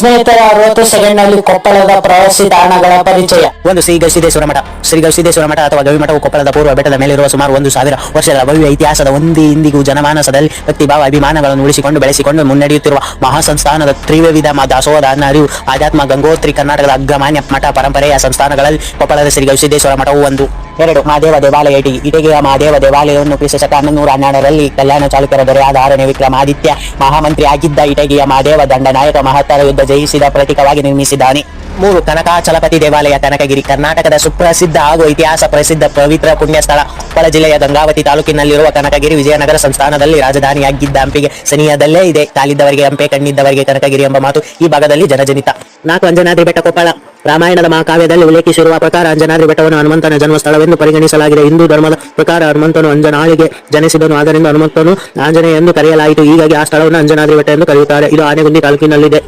ಸ್ನೇಹಿತರ ಅರವತ್ತು ಸೆಕೆಂಡ್ನಲ್ಲಿ ಕೊಪ್ಪಳದ ಪ್ರವಾಸಿ ತಾಣಗಳ ಪರಿಚಯ. ಒಂದು ಶ್ರೀ ಗವಿಸಿದ್ದೇಶ್ವರ ಮಠ ಶ್ರೀ ಗವಿಸಿದ್ದೇಶ್ವರ ಮಠ ಅಥವಾ ಗವಿಮಠವು ಕೊಪ್ಪಳದ ಪೂರ್ವ ಬೆಟ್ಟದ ಮೇಲಿರುವ ಸುಮಾರು ಒಂದು ಸಾವಿರ ವರ್ಷಗಳ ಭವ್ಯ ಇತಿಹಾಸದ ಒಂದೇ ಇಂದಿಗೂ ಜನಮಾನಸದಲ್ಲಿ ಭಾವ ಅಭಿಮಾನಗಳನ್ನು ಉಳಿಸಿಕೊಂಡು ಬೆಳೆಸಿಕೊಂಡು ಮುನ್ನಡೆಯುತ್ತಿರುವ ಮಹಾಸಂಸ್ಥಾನದ ತ್ರಿವಿಧ ದಾಸೋಹದ ಅರಿವು ಆಧ್ಯಾತ್ಮ ಗಂಗೋತ್ರಿ ಕರ್ನಾಟಕದ ಅಗ್ರಮಾನ್ಯ ಮಠ ಪರಂಪರೆಯ ಸಂಸ್ಥಾನಗಳಲ್ಲಿ ಕೊಪ್ಪಳದ ಶ್ರೀ ಗವಿಸಿದ್ದೇಶ್ವರ ಮಠವು ಒಂದು. ಎರಡು ಮಹಾದೇವ ದೇವಾಲಯ ಇಟಿ ಇಟಗಿಯ ಮಹಾದೇವ ದೇವಾಲಯವನ್ನು ಕ್ರಿಸ್ತ ಶಕ ಹನ್ನೊಂದೂರ ಹನ್ನೆರಡರಲ್ಲಿ ಕಲ್ಯಾಣ ಚಾಲುಕ್ಯರ ದೊರೆಯಾದ ಆರನೇ ವಿಕ್ರಮಾದಿತ್ಯ ಮಹಾಮಂತ್ರಿ ಆಗಿದ್ದ ಇಟಗಿಯ ಮಹಾದೇವ ದಂಡನಾಯಕ ಮಹತ್ತರ ಯುದ್ಧ ಜಯಿಸಿದ ಪ್ರತೀಕವಾಗಿ ನಿರ್ಮಿಸಿದ್ದಾನೆ. ಮೂರು ಕನಕಾಚಲಪತಿ ದೇವಾಲಯ ಕನಕಗಿರಿ ಕರ್ನಾಟಕದ ಸುಪ್ರಸಿದ್ಧ ಹಾಗೂ ಇತಿಹಾಸ ಪ್ರಸಿದ್ಧ ಪವಿತ್ರ ಪುಣ್ಯ ಸ್ಥಳ ಕೊಪ್ಪಳ ಜಿಲ್ಲೆಯ ಗಂಗಾವತಿ ತಾಲೂಕಿನಲ್ಲಿರುವ ಕನಕಗಿರಿ ವಿಜಯನಗರ ಸಂಸ್ಥಾನದಲ್ಲಿ ರಾಜಧಾನಿಯಾಗಿದ್ದ ಹಂಪಿಗೆ ಸನಿಹದಲ್ಲೇ ಇದೆ. ಕಾಲಿದ್ದವರಿಗೆ ಹಂಪೆ, ಕಣ್ಣಿದ್ದವರಿಗೆ ಕನಕಗಿರಿ ಎಂಬ ಮಾತು ಈ ಭಾಗದಲ್ಲಿ ಜನಜನಿತ. ನಾಲ್ಕು ಅಂಜನಾದ್ರಿ ಬೆಟ್ಟ ಕೊಪ್ಪಳ. ರಾಮಾಯಣದ ಮಹಾಕಾವ್ಯದಲ್ಲಿ ಉಲ್ಲೇಖಿಸಿರುವ ಪ್ರಕಾರ ಅಂಜನಾದ್ರಿ ಬೆಟ್ಟವನ್ನು ಹನುಮಂತನ ಜನ್ಮಸ್ಥಳವೆಂದು ಪರಿಗಣಿಸಲಾಗಿದೆ. ಹಿಂದೂ ಧರ್ಮದ ಪ್ರಕಾರ ಹನುಮಂತನು ಅಂಜನಾಳಿಗೆ ಜನಿಸಿದನು. ಆದ್ದರಿಂದ ಹನುಮಂತನು ಆಂಜನೇಯ ಎಂದು ಕರೆಯಲಾಯಿತು. ಹೀಗಾಗಿ ಆ ಸ್ಥಳವನ್ನು ಅಂಜನಾದ್ರಿ ಬೆಟ್ಟ ಎಂದು ಕರೆಯುತ್ತಾರೆ. ಇದು ಆನೆಗುಂದಿ ತಾಲೂಕಿನಲ್ಲಿದೆ.